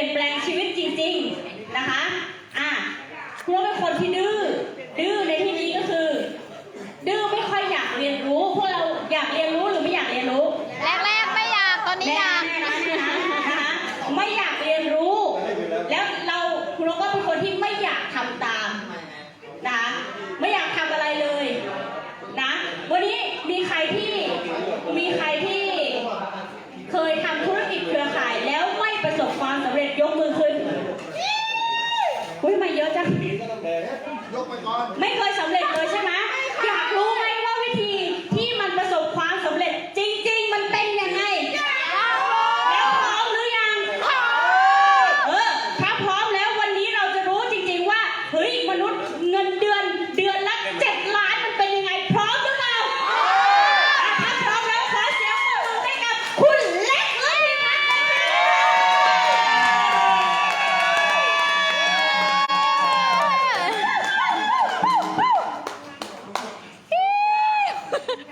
ลี่ยนแปลงชีวิตจริง ๆนะคะ อะคุณนกเป็นคนที่ดื้อดื้อในที่นี้ก็คือ ดื้อไม่ค่อยอยากเรียนรู้พวกเราอยากเรียนรู้หรือไม่อยากเรียนรู้ แรกๆไม่อยากตอนนี้ แน่ อยาก ๆนะนะคะไม่อยากเรียนรู้ แล้วเราคุณนกก็เป็นคนที่ไม่อยากทำตามนะไม่อยากทำอะไรเลยนะวันนี้มีใครที่มีใครที่เคยทำธุรกิจเครือข่าย แล้วไม่ประสบความสำเร็จยกมือขึ้นอุ้ยมาเยอะจัง ยก ไปก่อนไม่เคยสำเร็จเลยใช่ไหมอยากรู้ไหมว่าวิธีที่มันประสบความสำเร็จจริง ๆ มันเป็นยังไง แล้วพร้อมหรือยัง เออ ถ้าพร้อมแล้ววันนี้เราจะรู้จริง ๆ ว่า เฮ้ย มนุษย์เงินเดือนเดือนละเจ็ดล้านมันเป็นยังไง พร้อมหรือเปล่าอะถ้าพร้อมแล้วขอเสียงปรบมือให้กับคุณเล็กเลยนะ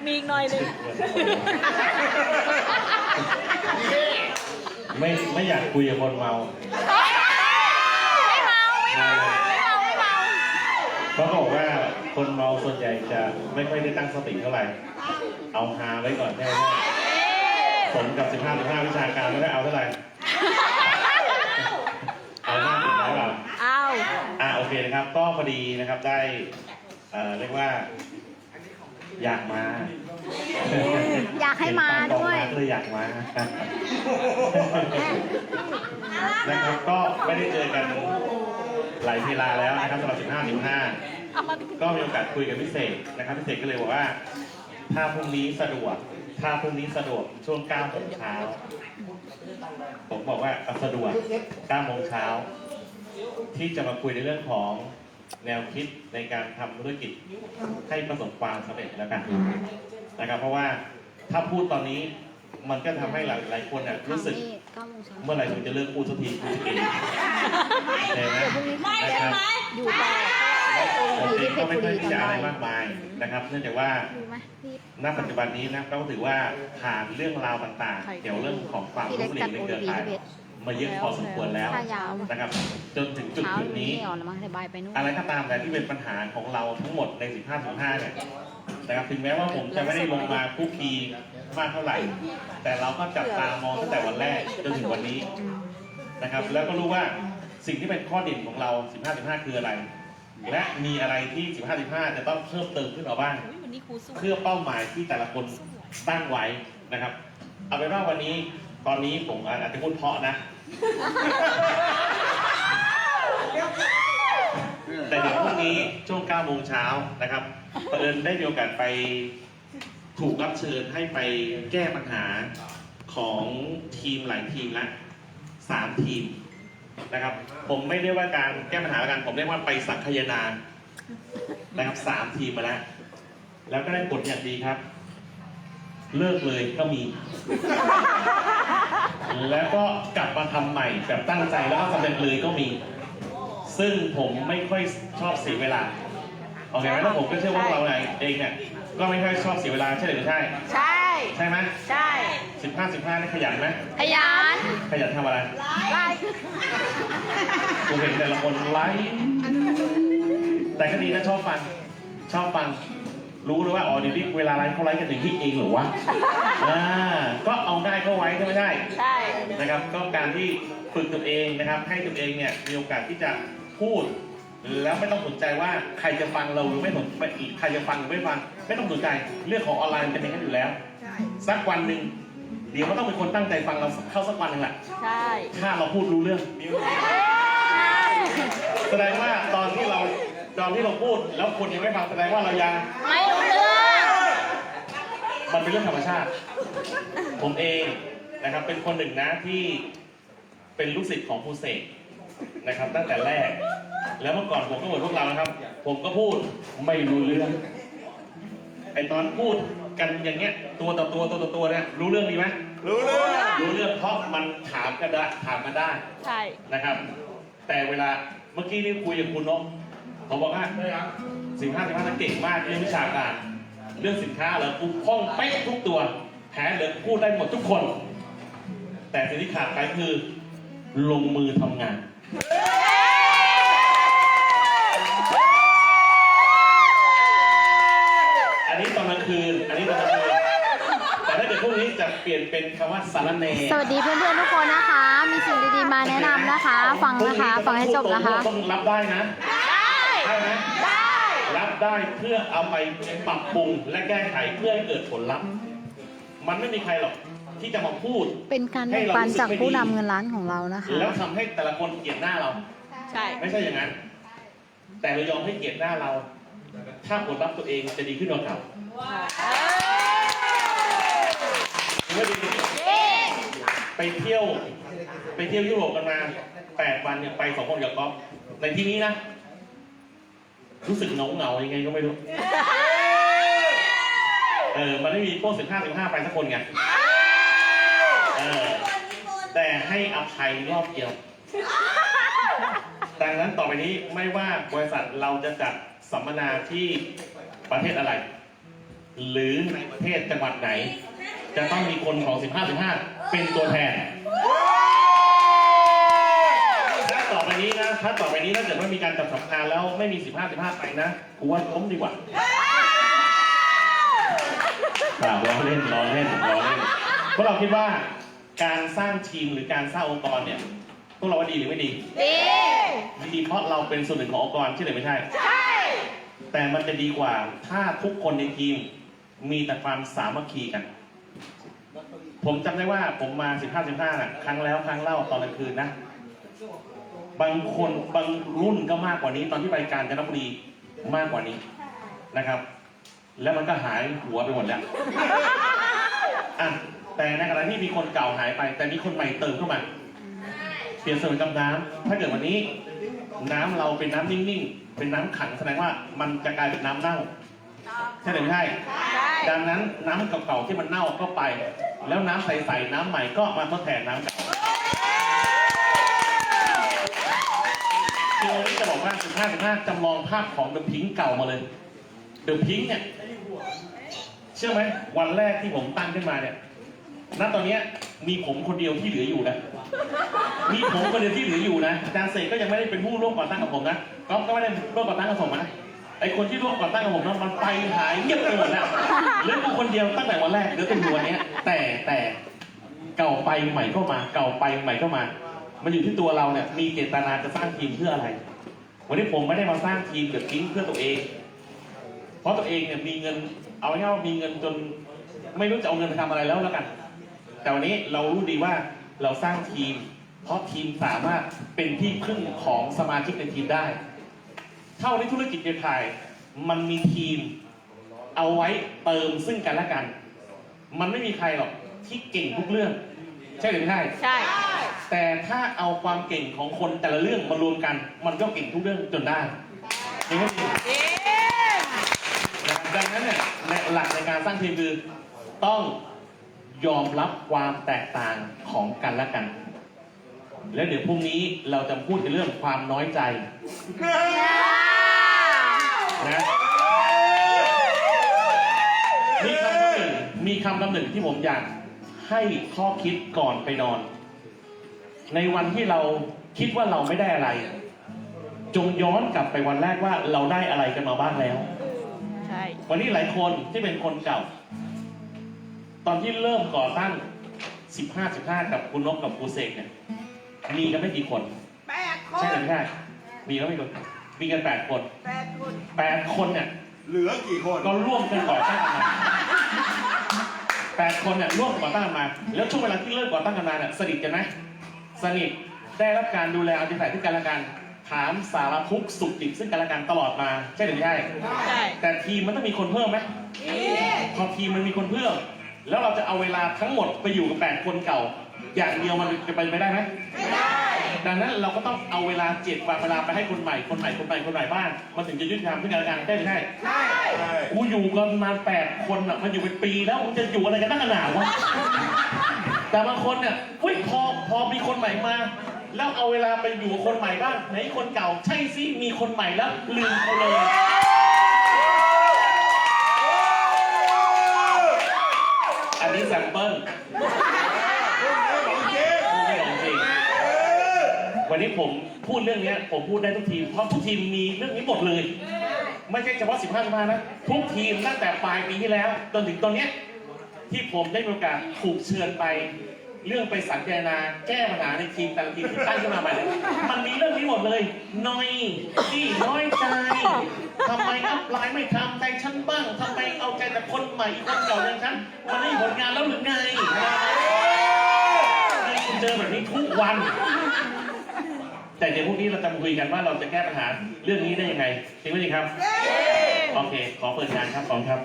มีอีกหน่อยหนึง ไม่ไม่อยากคุยกับคนเมาไม่เมาไม่เมาไม่เมาไม่เมาเขาบอกว่าคนเมาส่วนใหญ่จะไม่ค่อยได้ตั้งสติเท่าไหร่ เอาฮาไว้ก่อนแน่ๆสมกับ 15 15 วิชาการไม่ได้เอาเท่าไหร่ เอาหน้าติดไหมเปล่าเอาอ่าโอเคนะครับ ก็พอดีนะครับได้เอ่อเรียกว่า อยากมา อยากให้มาด้วยเห็นปากกองมาก็เลยอยากมานะครับก็ไม่ได้เจอกันหลายเวลาแล้วนะครับสำหรับ 15 15 ก็มีโอกาสคุยกับพิเศษนะครับพิเศษก็เลยบอกว่า ถ้าพรุ่งนี้สะดวก ถ้าพรุ่งนี้สะดวกช่วง9โมงเช้า ผมบอกว่าสะดวก9โมงเช้าที่จะมาคุยในเรื่องของ แนวคิดในการทำธุรกิจให้ประสบความสำเร็จแล้วกันนะครับ เพราะว่าถ้าพูดตอนนี้มันก็ทำให้หลายหลายคนเนี่ยรู้สึก เก้าโมงเช้าเมื่อไหร่ถึงจะเลิกพูดสักทีกูจะกินใช่ไหมไม่นะใช่ครับไหมอยู่ต่อผมเองก็ไม่ค่อยที่จะอะไรมากมายนะครับ เนื่องจากว่า อยู่ไหมพี่ ณปัจจุบันนี้นะก็ถือว่าผ่านเรื่องราวต่างๆ เกี่ยวเรื่องของความพี่เล็รู้กเหลจัดวในโอเครือดีข่ายพี่เบส มาเยอะพอสมควรแล้วถ้ายาวนะครับ จนถึงจุดเช้าจุดนี้นี้ไม่อ่อนแล้วมั้งสบายไปนู่น อะไรก็ตามแต่ที่เป็นปัญหาของเราทั้งหมดใน 15 15 เนี่ยนะครับถึงแม้ว่าผมจะไม่ได้ลงมาคุกคีมากเท่าไหร่ แต่เราก็จับตามองตั้งแต่วันแรกจนถึงวันนี้อืมนะครับ แล้วก็รู้ว่าสิ่งที่เป็นข้อเด่นของเรา 15 15 คืออะไร และมีอะไรที่ 15 15 จะต้องเพิ่มเติมขึ้นมาบ้าง เพื่อเป้าหมายที่แต่ละคนตั้งไว้นะครับ เอาเป็นว่าวันนี้ ตอนนี้ผมอาจจะพูดเพราะนะ แต่เดี๋ยวพรุ่งนี้ช่วง9โมงเช้านะครับเผอิญได้มีโอกาสไปถูกรับเชิญให้ไปแก้ปัญหาของทีมหลายทีมละสามทีมนะครับ ผมไม่เรียกว่าการแก้ปัญหาแล้วกัน ผมเรียกว่าไปสังคายนานะครับสามทีมมาแล้ว แล้วก็ได้ผลอย่างดีครับ เลิกเลยก็มี แล้วก็กลับมาทำใหม่แบบตั้งใจแล้วก็สำเร็จเลยก็มี ซึ่งผมไม่ค่อยชอบเสียเวลาโอเคไหมแล้วผมก็เชื่อว่าเราเองเนี่ยก็ไม่ค่อยชอบเสียเวลาใช่หรือไม่ใช่ ใช่ ใช่ไหมใช่สิบห้าสิบห้านี่ขยันไหมขยัน ขยันทำอะไรไล่ผมเห็นแต่ละคนไลฟ์แต่ก็ดีนะชอบฟัง ชอบฟัง รู้เลยว่าอ๋อเดี๋ยวนี้เวลาไลฟ์เขาไลฟ์กันถึงที่เองเหรือวะอ่าก็เอาได้ก็ไว้ใช่ไหมใช่ ใช่ นะครับก็การที่ฝึกตัวเองนะครับ ให้ตัวเองเนี่ยมีโอกาสที่จะพูด แล้วไม่ต้องสนใจว่าใครจะฟังเราหรือไม่สนใครจะฟังหรือไม่ฟัง ไม่ต้องสนใจเรื่องของออนไลน์มันเป็นอย่างนั้นอยู่แล้วสักวันหนึ่งเดี๋ยวก็ต้องเป็นคนตั้งใจฟังเราเข้าสักวันหนึ่งแหละใช่ ถ้าเราพูดรู้เรื่องแสดงว่าตอนที่เรา ตอนที่เราพูดแล้วคนยังไม่ฟังแสดงว่าเรายัง ไม่รู้เรื่องมันเป็นเรื่องธรรมชาติ ผมเองนะครับ เป็นคนหนึ่งนะที่เป็นลูกศิษย์ของครูเสกนะครับ ตั้งแต่แรก แล้วเมื่อก่อนผมก็เหมือนพวกเรานะครับ ผมก็พูดไม่รู้เรื่องไอตอนพูดกันอย่างเงี้ย ตัวต่อตัวตัวต่อตัวเนี่ยรู้เรื่องดีไหมรู้เรื่องรู้เรื่องเพราะมันถามกันได้ถามกันได้ ใช่นะครับ แต่เวลาเมื่อกี้นี่คุยกับคุณนก เขาบอกว่าสินค้าสินค้าเก่งมากเรื่องวิชาการ เรื่องสินค้าเหรอกูคล่องเป๊ะทุกตัวแผนเหลือพูดได้หมดทุกคน แต่สิ่งที่ขาดไปคือลงมือทำงานอันนี้ตอนกลางคืน อันนี้ตอนกลางคืน แต่ถ้าเกิดพรุ่งนี้จะเปลี่ยนเป็นคำว่าสารเนสวัสดีเพื่อนๆทุกคนนะคะ มีสิ่งดีๆมาแนะนำนะคะ ฟังนะคะ ฟังให้จบนะคะ ต้องรับได้นะ ได้ไหมได้รับได้เพื่อเอาไปปรับปรุงและแก้ไขเพื่อให้เกิดผลลัพธ์ มันไม่มีใครหรอกที่จะมาพูด เป็นการแบ่งปันจากผู้นำเงินล้านของเรานะคะ แล้วทำให้แต่ละคนเกลียดหน้าเรา ใช่ไม่ใช่อย่างนั้น แต่เรายอมให้เกลียดหน้าเรา ถ้าผลลัพธ์ตัวเองจะดีขึ้นกว่าเก่าไม่ดีไปเที่ยว ไปเที่ยวยุโรปกันมาแปดวันเนี่ยไปสองคนกับก๊อฟในที่นี้นะ รู้สึกเหงาเหงาๆยังไงก็ไม่รู้ เออ มันไม่มีพวกสิบห้าสิบห้าไปสักคนไง เออ แต่ให้อภัยรอบเดียว ดังนั้นต่อไปนี้ไม่ว่าบริษัทเราจะจัดสัมมนาที่ประเทศอะไร หรือในประเทศจังหวัดไหน จะต้องมีคนของ 15 15 เป็นตัวแทนถ้าต่อไปนี้นะ ถ้าต่อไปนี้ถ้าเกิดว่ามีการจัดสัมมนาแล้วไม่มี 15 15ไปนะกูว่าล้มดีกว่าเปล่าล้อเล่นล้อเล่นล้อเล่นเพราะเราคิดว่าการสร้างทีมหรือการสร้างองค์กรเนี่ยพวกเราว่าดีหรือไม่ดีดีเพราะเราเป็นส่วนหนึ่งขององค์กรใช่หรือไม่ใช่ แต่มันจะดีกว่าถ้าทุกคนในทีมมีแต่ความสามัคคีกัน ผมจำได้ว่าผมมา 15 15น่ะครั้งแล้วครั้งเล่าตอนกลางคืนนะ บางคนบางรุ่นก็มากกว่านี้ ตอนที่ไปการจนบุรีมากกว่านี้นะครับ แล้วมันก็หายหัวไปหมดแล้วอะแต่ในขณะที่มีคนเก่าหายไป แต่มีคนใหม่เติมเข้ามาเปลี่ยนเสมือนกับน้ำถ้าเกิดวันนี้ น้ำเราเป็นน้ำนิ่งๆ เป็นน้ำขังแสดงว่ามันจะกลายเป็นน้ำเน่าใช่หรือไม่ใช่ดังนั้นน้ำเก่าๆที่มันเน่าก็ไป แล้วน้ำใสๆน้ำใหม่ก็มาทดแทนน้ำเก่าคือวันนี้จะบอกว่า 15 15จำลองภาพของเดอะพิงเก่ามาเลยเดอะพิงเนี่ยเชื่อไหมวันแรกที่ผมตั้งขึ้นมาเนี่ยณตอนนี้มีผมคนเดียวที่เหลืออยู่นะ มีผมคนเดียวที่เหลืออยู่นะอาจารย์เสกก็ยังไม่ได้เป็นผู้ร่วมก่อตั้งกับผมนะก๊อฟก็ไม่ได้ร่วมก่อตั้งกับผมนะไอคนที่ร่วมก่อตั้งกับผมนั้นมันไปหายเงียบไปหมดแล้วเหลือกูคนเดียวตั้งแต่วันแรกเหลือเป็นวันเนี้ยแต่แต่เก่าไปใหม่ก็มา เก่าไปใหม่ก็มา มันอยู่ที่ตัวเราเนี่ยมีเจตนาจะสร้างทีมเพื่ออะไร วันนี้ผมไม่ได้มาสร้างทีมเกิดทิ้งเพื่อตัวเอง เพราะตัวเองเนี่ยมีเงิน เอาง่ายว่ามีเงินจน ไม่รู้จะเอาเงินไปทำอะไรแล้วแล้วกัน แต่วันนี้เรารู้ดีว่าเราสร้างทีม เพราะทีมสามารถเป็นที่พึ่งของสมาชิกในทีมได้ เท่าในธุรกิจเดียถ่าย มันมีทีม เอาไว้เติมซึ่งกันและกัน มันไม่มีใครหรอกที่เก่งทุกเรื่อง ใช่หรือไม่ใช่ ใช่ แต่ถ้าเอาความเก่งของคนแต่ละเรื่องมารวมกัน มันก็เก่งทุกเรื่องจนได้จริงไหมดังนั้นเนี่ยในหลักในการสร้างทีมคือต้องยอมรับความแตกต่างของกันและกัน แล้วเดี๋ยวพรุ่งนี้เราจะพูดกันเรื่องความน้อยใจนะมีคำคำหนึ่งมีคำคำหนึ่งที่ผมอยาก ให้ข้อคิดก่อนไปนอน ในวันที่เราคิดว่าเราไม่ได้อะไร จงย้อนกลับไปวันแรกว่าเราได้อะไรกันมาบ้างแล้ว ใช่ วันนี้หลายคนที่เป็นคนเก่า ตอนที่เริ่มก่อตั้ง 15 15 กับคุณนกกับครูเสกเนี่ย มีกันไม่กี่คน แปดคใช่นหรือไม่ใช่มีกันไม่กี่คนมีกัน8คนแปดคน8คนเนี่ยเหลือกี่คนก็ร่วมกันก่อตั้งกันมา แปดคนเนี่ยร่วมก่อตั้งกันมา แล้วช่วงเวลาที่เริ่มก่อตั้งกันมาเนี่ยสนิทกันไหมสนิทได้รับการดูแลเอาใจใส่ซึ่งกันและกันถามสารทุกข์สุขดิบซึ่งกันและกันตลอดมาใช่หรือไม่ใช่ใช่ แต่ทีมมันต้องมีคนเพิ่มไหม พอทีมมันมีคนเพิ่ม แล้วเราจะเอาเวลาทั้งหมดไปอยู่กับแปดคนเก่า อย่างเดียวมันจะไปไม่ได้ไหมไม่ได้ ดังนั้นเราก็ต้องเอาเวลาเจ็ดวันเวลาไปให้คนใหม่ คนใหม่คนใหม่คนใหม่บ้างมันถึงจะยุติธรรมขึ้นกันและกันได้ไม่ใช่ใช่กูอยู่กันมาแปดคนอะมันอยู่เป็นปีแล้วมึงจะอยู่อะไรกันนักหนาวะแต่บางคนเนี่ยอุ้ยพอพอมีคนใหม่มา แล้วเอาเวลาไปอยู่กับคนใหม่บ้างไหนคนเก่าใช่สิมีคนใหม่แล้วลืมเขาเลยอันนี้แซมเปิลของจริง ไม่ของจริง วันนี้ผมพูดเรื่องเนี้ยผมพูดได้ทุกทีมเพราะทุกทีมมีเรื่องนี้หมดเลย ไม่ใช่เฉพาะ 15 15 นะ ทุกทีมตั้งแต่ปลายปีที่แล้วจนถึงตอนเนี้ยที่ผมได้มีโอกาสถูกเชิญไป เรื่องไปสังเกตนาแก้ปัญหาในทีมแต่ละทีมที่ตั้งขึ้นมาใหม่เนี่ยมันมีเรื่องนี้หมดเลยน้อยที่น้อยใจทำไมอัพไลน์ไม่ทำใจฉันบ้างทำไมเอาใจแต่คนใหม่คนเก่าอย่างฉันมันไม่มีผลงานแล้วหรือไงนี่คุณเจอแบบนี้ทุกวัน แต่เดี๋ยวพรุ่งนี้เราจะมาคุยกันว่าเราจะแก้ปัญหาเรื่องนี้ได้ยังไงจริงไหมครับ โอเค ขอเปิดงานครับขอบคุณครับ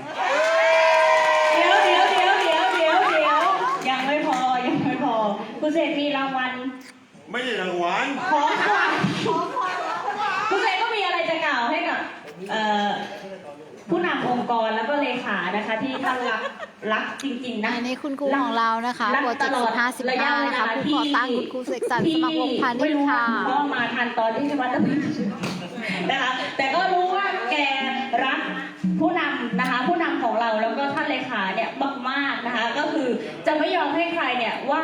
เดี๋ยวเดี๋ยวเดี๋ยวเดี๋ยวเดี๋ยวเดี๋ยวยังไม่พอยังไม่พอ คุณเศษมีรางวัลไม่ใช่รางวัลของขวัญคุณเศษก็มีอะไรจะกล่าวให้กับเอ่อ ผู้นำองค์กรแล้วก็เลขานะคะ ที่ท่านรักรักจริงๆนะอันนี้คุณครูของเรานะคะรักโปรเจกต์ตลอด15ระยะเว15นะลาคะผู้ก่อตั้งคุณครูเสกสรรสมัครวงศ์พาณิไม่ชย์รู้ค่ะว่าก็มาทันตอนที่วัดตะพินะคะ แต่ก็รู้ว่าแกรักผู้นำนะคะ ผู้นำของเราแล้วก็ท่านเลขาเนี่ยมากๆนะคะ ก็คือจะไม่ยอมให้ใครเนี่ยว่า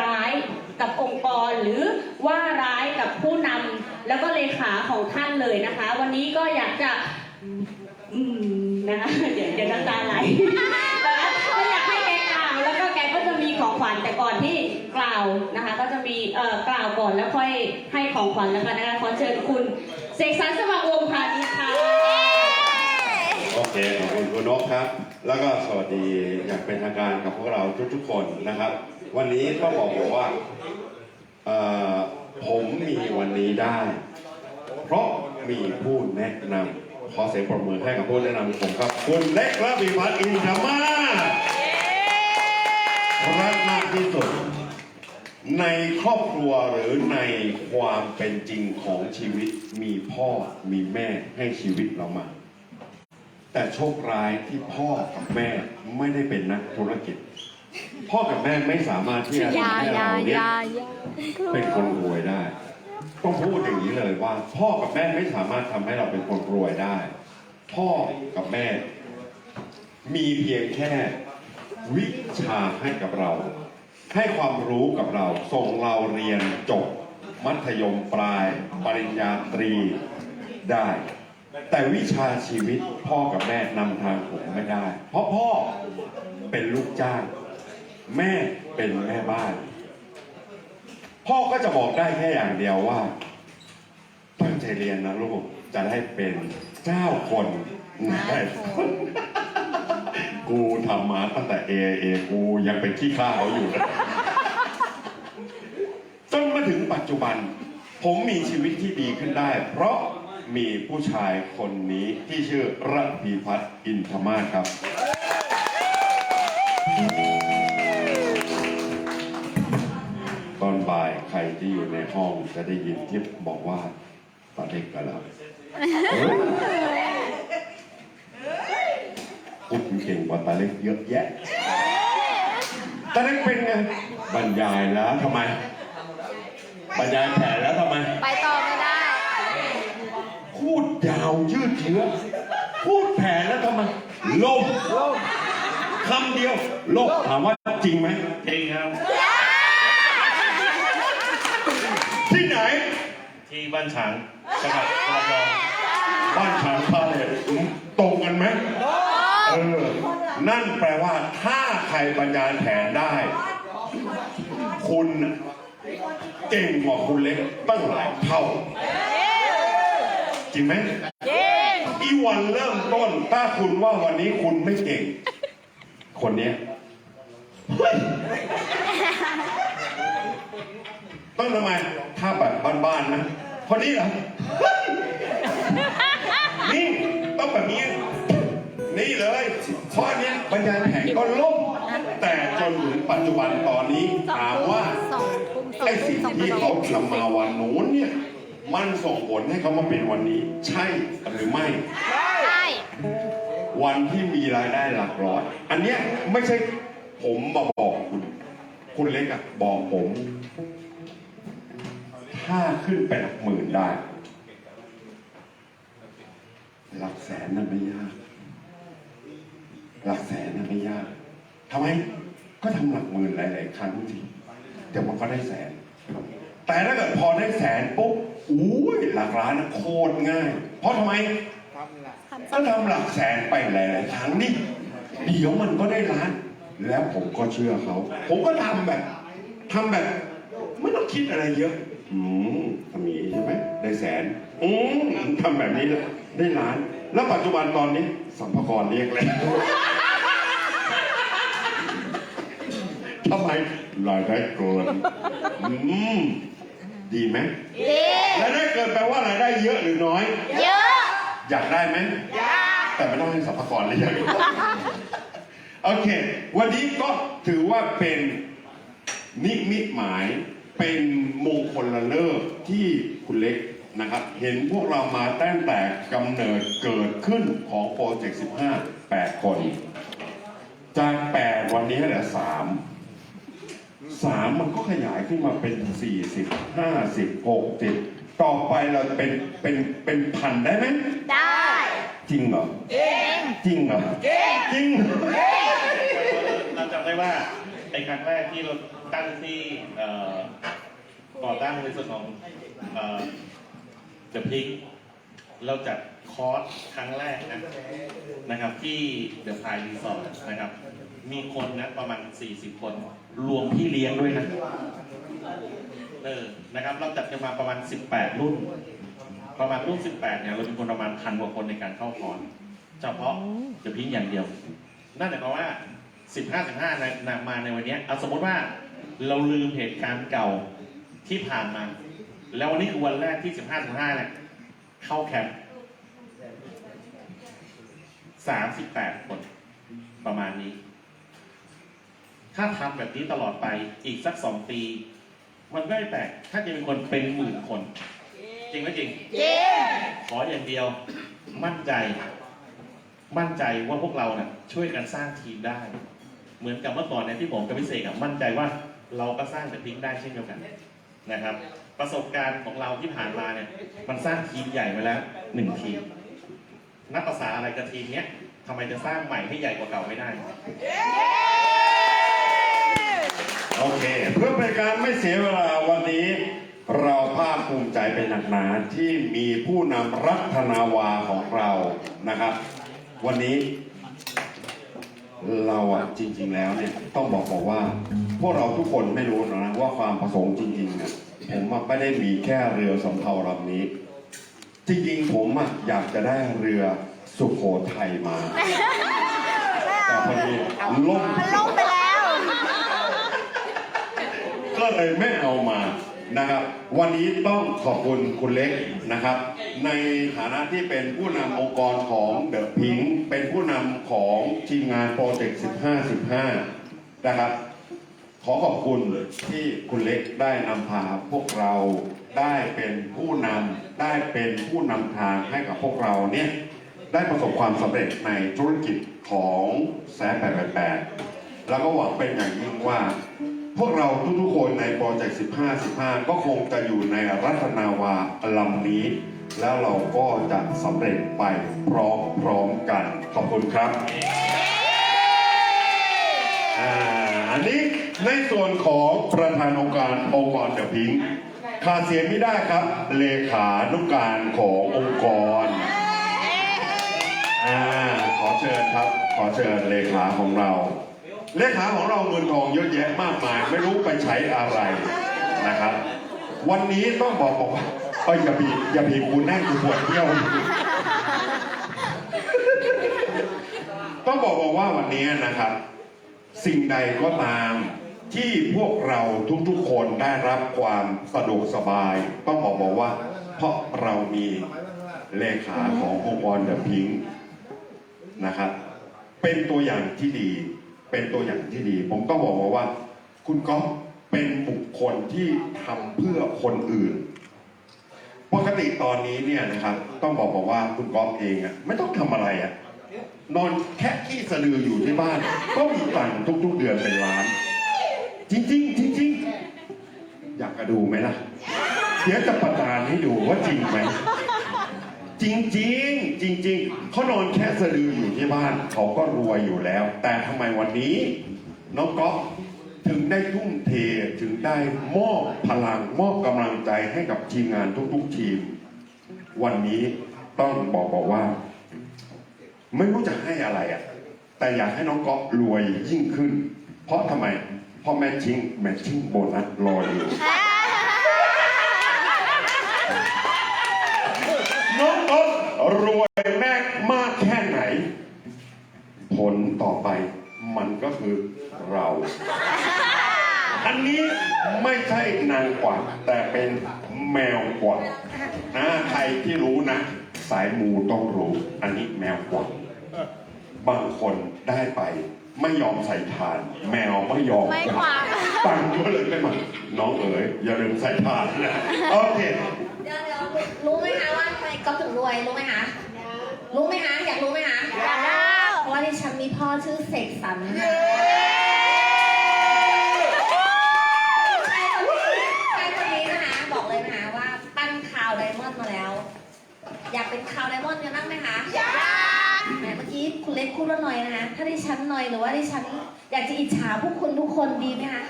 ร้ายกับองค์กรหรือว่าร้ายกับผู้นำแล้วก็เลขาของท่านเลยนะคะ วันนี้ก็อยากจะ อืมนะคะเดี๋ยวเดี๋ยว น้ำตาไหลนะคะก็อยากให้แกกล่าวแล้วก็แกก็จะมีของขวัญแต่ก่อนที่กล่าวนะคะ ก็จะมีเอ่อกล่าวก่อนแล้วค่อยให้ของขวัญแล้วกันนะคะขอเชิญคุณเสกสรรสมัครวงศ์พาณิชย์ค่ะโอเคขอบคุณคุณนกครับ แล้วก็สวัสดีอย่างเป็นทางการกับพวกเราทุกๆคนนะครับ วันนี้ก็บอกผมว่าเอ่อผมมีวันนี้ได้ เพราะมีผู้แนะนำ ขอเสียงปรบมือให้กับผู้แนะนำผมครับ คุณเล็กระบีพัฒน์อินทรมาศรักมากที่สุด ในครอบครัวหรือในความเป็นจริงของชีวิตมีพ่อมีแม่ให้ชีวิตเรามา แต่โชคร้ายที่พ่อกับแม่ไม่ได้เป็นนักธุรกิจ พ่อกับแม่ไม่สามารถที่จะยาทำให้ยาเราเนี่ยยาเป็นคนรวยได้ ต้องพูดอย่างนี้เลยว่า พ่อกับแม่ไม่สามารถทำให้เราเป็นคนรวยได้ พ่อกับแม่ มีเพียงแค่ วิชาให้กับเรา ให้ความรู้กับเรา ส่งเราเรียนจบ มัธยมปลาย ปริญญาตรีได้ แต่วิชาชีวิตพ่อกับแม่นำทางผมไม่ได้ เพราะพ่อเป็นลูกจ้าง แม่เป็นแม่บ้าน พ่อก็จะบอกได้แค่อย่างเดียวว่า ตั้งใจเรียนนะลูกจะได้เป็นเจ้าคนนายคนกูทำมาตั้งแต่เอเอกูยังเป็นขี้ข้าเขาอยู่เลยจนมาถึงปัจจุบัน ผมมีชีวิตที่ดีขึ้นได้ เพราะมีผู้ชายคนนี้ที่ชื่อระพีพัฒน์อินทมาศครับ ที่อยู่ในห้องจะได้ยินที่บอกว่าตาเล็กกันแล้วพูดเก่งกว่าตาเล็กเยอะแยะตาเล็กเป็นไงบรรยายแล้วทำไม บรรยายแผนแล้วทำไม ไปต่อไม่ได้ พูดยาวยืดเยื้อพูดแผนแล้วทำไมล่มคำเดียวล่มถามว่าจริงไหมจริงครับ ที่ไหน ที่บ้านฉางจังหวัดระยองบ้านฉางพาเลทตรงกันไหมเออ นั่นแปลว่า ถ้าใครบรรยายแผนได้ คุณน่ะเก่งกว่าคุณเล็กตั้งหลายเท่า จริงไหมอีวันเริ่มต้น ถ้าคุณว่าวันนี้คุณไม่เก่ง คนเนี้ยเฮ้ย ต้องทำไมถ้าแบบบ้านๆนะคนนี้เหรอนี่ต้องแบบนี้ นี่เลยเพราะอันเนี้ยบรรยายแผนก็ล่มแต่แต่จนถึงปัจจุบันตอนนี้ถามว่าสองทุ่มสองไอ้ทุ่สิ่มงสองที่ทุ่เขามทำมาวันโน้นเนี่ย มันส่งผลให้เขามาเป็นวันนี้ ใช่หรือไม่ ใช่วันที่มีรายได้หลักร้อย อันเนี้ยไม่ใช่ผมมาบอกคุณ คุณเล็กอะบอกผม ถ้าขึ้นไปหลักหมื่นได้ หลักแสนนั่นไม่ยาก หลักแสนนั่นไม่ยากทำไมก็ทำหลักหมื่นหลาย ๆ ครั้งทีเดี๋ยวมันก็ได้แสน แต่ถ้าเกิดพอได้แสนปุ๊บอุ้ยหลักล้านนะโคตรง่าย เพราะทำไมถ้าทำหลักแสนไปหลาย ๆ ครั้งนี่เดี๋ยวมันก็ได้ล้าน แล้วผมก็เชื่อเขา ผมก็ทำแบบทำแบบ ไม่ต้องคิดอะไรเยอะ อืมทำอย่างนี้ใช่ไหมได้แสน อืมทำแบบนี้แหละได้ล้าน แล้วปัจจุบันตอนนี้สัมภากรเรียกเลยทำไมรายได้เกินอืมดีไหมดีรายได้เกินแปลว่ารายได้เยอะหรือน้อย เยอะ อยากได้ไหมอยาก แต่ไม่ต้องให้สัมภากรเรียกโอเค วันนี้ก็ถือว่าเป็นนิมิตหมาย เป็นมงคลละเลิกที่คุณเล็กนะครับ เห็นพวกเรามาตั้งแต่กำเนิดเกิดขึ้นของโปรเจกต์ 15 8 คน จาก 8 วันนี้เหลือ3 3มันก็ขยายขึ้นมาเป็น40 50 60ต่อไปเราเป็นเป็นเป็นพันได้ไหมได้ จริงเหรอเก่งจริงเหรอ จริงเหรอเราจำได้ว่า ไอ้ครั้งแรกที่เราตั้งที่เอ่อก่อตั้งในส่วนของเดอะพิงเราจัดคอร์สครั้งแรกนะนะครับที่เดอะพายรีสอร์ทนะครับ มีคนนะประมาณ 40 คน รวมพี่เลี้ยงด้วยนะเออนะครับ เราจัดกันมาประมาณ 18 รุ่น ประมาณรุ่น 18 เนี่ยเราเป็นคนประมาณพันกว่าคนในการเข้าคอร์สเฉพาะเดอะพิงอย่างเดียว นั่นหมายความว่า 15 15ในนำมาในวันเนี้ยเอาสมมติว่าเราลืมเหตุการณ์เก่าที่ผ่านมา แล้ววันนี้คือวันแรกที่15 15เนี่ยเข้าแคมป์38คนประมาณนี้ ถ้าทำแบบนี้ตลอดไปอีกสักสองปี มันก็ไม่แปลกถ้าจะมีคนเป็นหมื่นคน จริงไหมจริงจริงขออย่างเดียวมั่นใจ มั่นใจว่าพวกเราเนี่ยช่วยกันสร้างทีมได้ เหมือนกับเมื่อก่อนเนี่ยที่ผมกับพิเศษอะมั่นใจว่าเราก็สร้างแต่พิงได้เช่นเดียวกันนะครับ ประสบการณ์ของเราที่ผ่านมาเนี่ยมันสร้างทีมใหญ่มาแล้วหนึ่งทีมนับภาษาอะไรกับทีมเนี้ยทำไมจะสร้างใหม่ให้ใหญ่กว่าเก่าไม่ได้ โอเค เพื่อเป็นการไม่เสียเวลาวันนี้ เราภาคภูมิใจเป็นหนักหนาที่มีผู้นำรัฐนาวาของเรานะครับ วันนี้ เราอะจริง ๆ แล้วเนี่ยต้องบอกบอกว่า พวกเราทุกคนไม่รู้หรอกนะว่าความประสงค์จริงๆเนี่ยผมอะไม่ได้มีแค่เรือสำเภาลำนี้ จริงๆผมอะอยากจะได้เรือสุโขทัยมา แต่พอดีล่มมันลงไปแล้ว ก็เลยไม่เอามานะครับ วันนี้ต้องขอบคุณคุณเล็กนะครับ ในฐานะที่เป็นผู้นำองค์กรของเดอะพิงเป็นผู้นำของทีมงานโปรเจกต์ 15 15 นะครับ ขอขอบคุณที่คุณเล็กได้นำพาพวกเราได้เป็นผู้นำได้เป็นผู้นำทางให้กับพวกเราเนี่ยได้ประสบความสำเร็จในธุรกิจของแซ888 แล้วก็หวังเป็นอย่างยิ่งว่า พวกเราทุกๆคนในโปรเจกต์ 15 15 ก็คงจะอยู่ในรัตนาวาลำนี้ แล้วเราก็จะสำเร็จไปพร้อมๆกัน ขอบคุณครับอันนี้ในส่วนของประธานองค์การองค์กรเดอะพิงค์ขาดเสียไม่ได้ครับ เลขานุการขององค์กรอ่าขอเชิญครับ ขอเชิญเลขาของเรา เลขาของเราเงินทองเยอะแยะมากมาย ไม่รู้ไปใช้อะไรนะครับ วันนี้ต้องบอกบอกว่า เอ้ยอย่าบีบอย่าบีบกูแน่นกูปวดเที่ยว ต้องบอกบอกว่าวันนี้นะครับ สิ่งใดก็ตามที่พวกเราทุกๆคนได้รับความสะดวกสบาย ต้องบอกบอกว่า เพราะเรามีเลขาขององค์กรเดอะพิงนะครับ เป็นตัวอย่างที่ดี เป็นตัวอย่างที่ดี ผมต้องบอกว่า คุณก๊อฟเป็นบุคคลที่ทำเพื่อคนอื่น ปกติตอนนี้เนี่ยนะครับ ต้องบอกบอกว่าคุณก๊อฟเองอะไม่ต้องทำอะไรอะนอนแค่ขี้สะดืออยู่ที่บ้าน ก็มีตังค์ทุกๆเดือนเป็นล้าน จริงๆจริงๆอยากจะดูไหมล่ะ เดี๋ยวจะประจานให้ดูว่าจริงไหมจริงจริงๆจริงๆเขานอนแค่สะดืออยู่ที่บ้าน เขาก็รวยอยู่แล้ว แต่ทำไมวันนี้ น้องก๊อฟ ถึงได้ทุ่มเทถึงได้มอบพลังมอบกำลังใจให้กับทีมงานทุกๆทีม วันนี้ต้องบอกบอกว่า ไม่รู้จะให้อะไรอะ แต่อยากให้น้องก๊อฟรวยยิ่งขึ้น เพราะทำไมเพราะแมทชิ่งแมทชิ่งโบนัสรออยู่น้องก๊อฟรวยแม่มากแค่ไหน ผลต่อไป ก็คือเราอันนี้ไม่ใช่นางกวักแต่เป็นแมวกวักอ่าใครที่รู้นะ สายมูต้องรู้ อันนี้แมวกวักบางคนได้ไป ไม่ยอมใส่ทาน แมวไม่ยอมไม่กวักตังค์ก็เลยไม่มาน้องเอ๋ยอย่าลืมใส่ทานนะโอเคเดี๋ยวเดี๋ยวรู้ไหมคะว่าทำไมก๊อฟถึงรวยรู้ไหมคะรู้ไหมคะอยากรู้ไหมคะ ดิฉันมีพ่อชื่อเสกสรรค่ะชายคนนี้ชายคนนี้นะคะบอกเลยนะคะว่าปั้นคาวไดมอนด์มาแล้ว อยากเป็นคาวไดมอนด์กันบ้างไหมคะอยากแหมเมื่อกี้คุณเล็กพูดว่าหน่อยนะคะถ้าดิฉันหน่อยหรือว่าดิฉันอยากจะอิจฉาพวกคุณทุกคนดีไหมคะ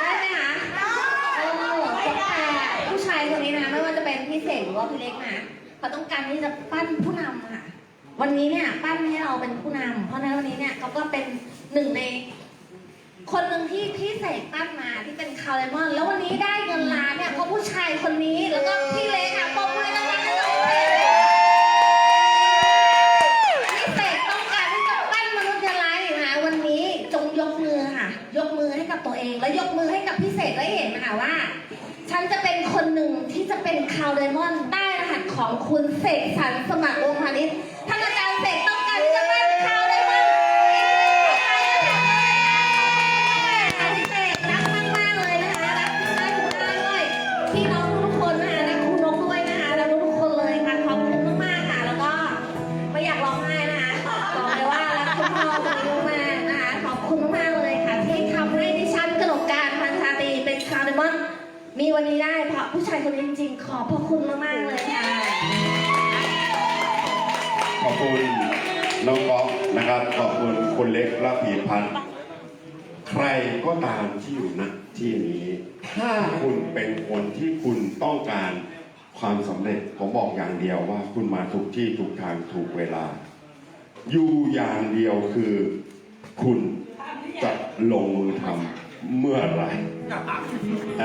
ได้ไหมคะเออแต่ผู้ชายคนนี้นะไม่ว่าจะเป็นพี่เสกหรือว่าพี่เล็กนะเขาต้องการที่จะปั้นผู้นำค่ะ วันนี้เนี่ยปั้นให้เราเป็นผู้นำเพราะฉะนั้นวันนี้เนี่ยเขาก็เป็นหนึ่งใน คนหนึ่งที่พี่เสกปั้นมาที่เป็นคาร์เลมอน แล้ววันนี้ได้เงินล้านเนี่ยเพราะผู้ชายคนนี้แล้วก็พี่เล็กอะปมมือนะคะพี่เสกต้องการที่จะปั้นมนุษย์ยร้ายนะคะวันนี้จงยกมือค่ะ ยกมือให้กับตัวเอง แล้วยกมือให้กับพี่เสกได้เห็นนะคะว่า ฉันจะเป็นคนหนึ่งที่จะเป็นคาวไดมอนด์ได้รหัสของคุณเสกสรรสมัครวงพาณิชย์ ท่านอาจารย์เสกต้องการที่จะเป็นคาวไดมอนด์พี่เสกรักมากๆเลยนะคะ รักคุณแม่คุณอาด้วยพี่น้องทุกๆคนนะคะรักคุณนกด้วยนะคะรักทุกๆคนเลยค่ะขอบคุณมากๆค่ะ แล้วก็ไม่อยากร้องไห้นะคะบอกเลยว่ารักคุณพ่อคนนี้มากๆนะคะขอบคุณมากๆเลยค่ะ ที่ทำให้ดิฉันกนกการพันธาตรีเป็นคาวไดมอนด์มีวันนี้ได้เพราะผู้ชายคนนี้จริงๆขอบพระคุณมากๆเลยค่ะ อบคุณน้องก๊อฟนะครับ ขอบคุณคุณเล็กและผีพันธ์ใครก็ตามที่อยู่ณที่นี้ ถ้าคุณเป็นคนที่คุณต้องการความสำเร็จผมบอกอย่างเดียวว่าคุณมาถูกที่ถูกทางถูกเวลา อยู่อย่างเดียวคือคุณจะลงมือทำเมื่อไหร่เอ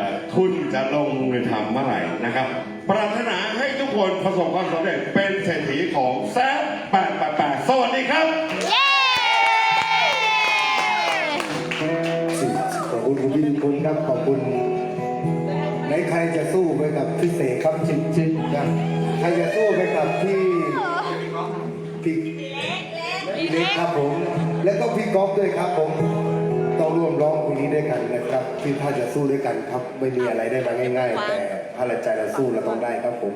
อคุณจะลงมือทำเมื่อไหร่นะครับ ปรารถนาให้ทุกคนประสบความสำเร็จเป็นเศรษฐีของแซ่แปดแปดแปดสวัสดีครับเย้ขอบคุณคุณพิคุณครับ ขอบคุณไหนใครจะสู้ไปกับพี่เสกครับชิดชิดนะใครจะสู้ไปกับพี่พี่เล็กครับผม แล้วก็พี่ก๊อฟด้วยครับผม ต้องร่วมร้องเพลงนี้ด้วยกันนะครับ ที่ถ้าจะสู้ด้วยกันครับ ไม่มีอะไรได้มาง่าย ๆ แต่ ถ้าเราใจเราสู้เราต้องได้ครับผม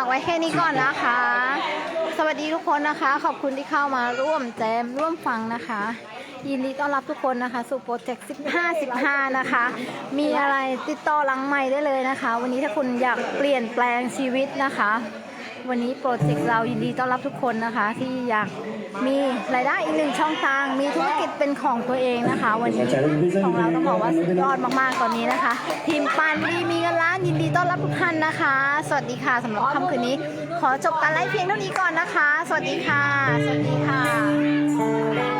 ากไว้แค่นี้ก่อนนะคะ สวัสดีทุกคนนะคะ ขอบคุณที่เข้ามาร่วมแจมร่วมฟังนะคะ ยินดีต้อนรับทุกคนนะคะสู่โปรเจกต์ 15 15 นะคะ มีอะไรติดต่อหลังใหม่ได้เลยนะคะ วันนี้ถ้าคุณอยากเปลี่ยนแปลงชีวิตนะคะ วันนี้โปรเจกต์เรายินดีต้อนรับทุกคนนะคะ ที่อยากมีรายได้อีกหนึ่งช่องทาง มีธุรกิจเป็นของตัวเองนะคะ วันนี้ของเราต้องบอกว่าสุดยอดมากๆตอนนี้นะคะ ทีมปันดีมีเงินล้านยินดีต้อนรับทุกท่านนะคะ สวัสดีค่ะสำหรับค่ำคืนนี้ ขอจบการไลฟ์เพียงเท่านี้ก่อนนะคะ สวัสดีค่ะ สวัสดีค่ะ